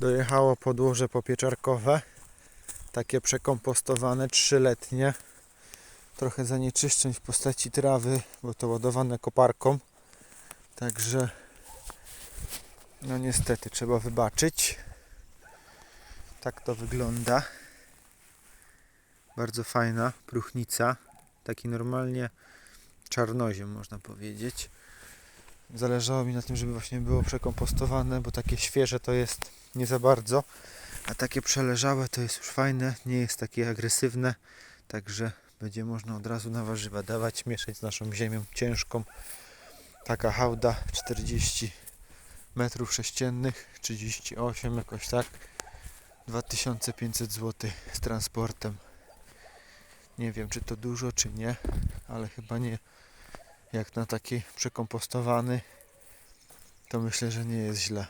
Dojechało podłoże popieczarkowe. Takie przekompostowane, trzyletnie. Trochę zanieczyszczeń w postaci trawy, bo to ładowane koparką. Także no niestety trzeba wybaczyć. Tak to wygląda. Bardzo fajna próchnica. Taki normalnie czarnoziem można powiedzieć. Zależało mi na tym, żeby właśnie było przekompostowane, bo takie świeże to jest nie za bardzo, a takie przeleżałe to jest już fajne, nie jest takie agresywne, także będzie można od razu na warzywa dawać, mieszać z naszą ziemią ciężką. Taka hałda 40 metrów sześciennych, 38 jakoś tak. 2500 zł z transportem. Nie wiem czy to dużo czy nie, ale chyba nie. Jak na taki przekompostowany, to myślę, że nie jest źle.